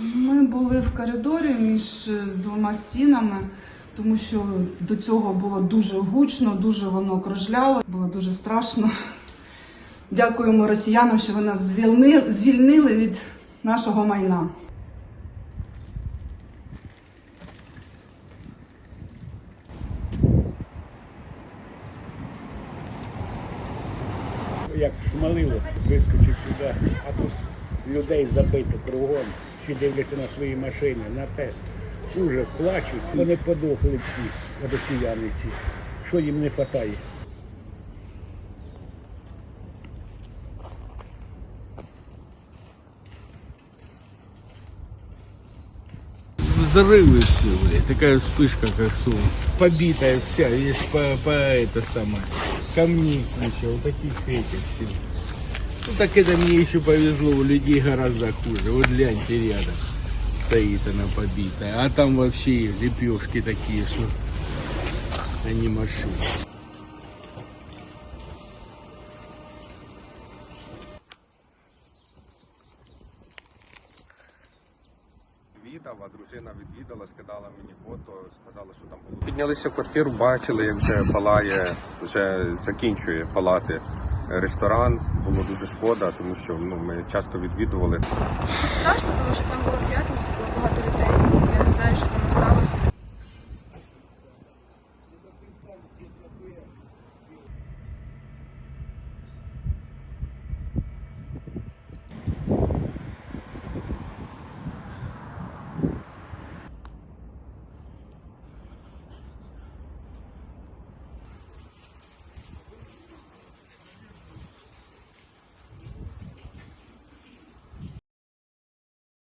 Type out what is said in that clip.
Ми були в коридорі між е, двома стінами, тому що до цього було дуже гучно, дуже воно кружляло, було дуже страшно. Дякуємо росіянам, що вони нас звільнили, від нашого майна. як шмалило, вискочив сюди, а тут людей забито кругом, всі дивляться на свої машини, на те. Ужас, плачуть. Вони подохли всі, росіяни ці. Що їм не вистачає? Взрывы все, блядь, такая вспышка, как солнце. Побитая вся, видишь, по, по это самое, камни еще, вот таких этих все. Ну так это мне еще повезло, у людей гораздо хуже. Вот гляньте рядом стоит она побитая. А там вообще лепешки такие, что они машины. відвідав, а дружина відвідала, скидала мені фото, сказала, що там було. Піднялися в квартиру, бачили, як вже палає, вже закінчує палати ресторан. Було дуже шкода, тому що ну, ми часто відвідували. Це страшно, тому що там було п'ятниця, було багато людей. Я не знаю, що з ними сталося.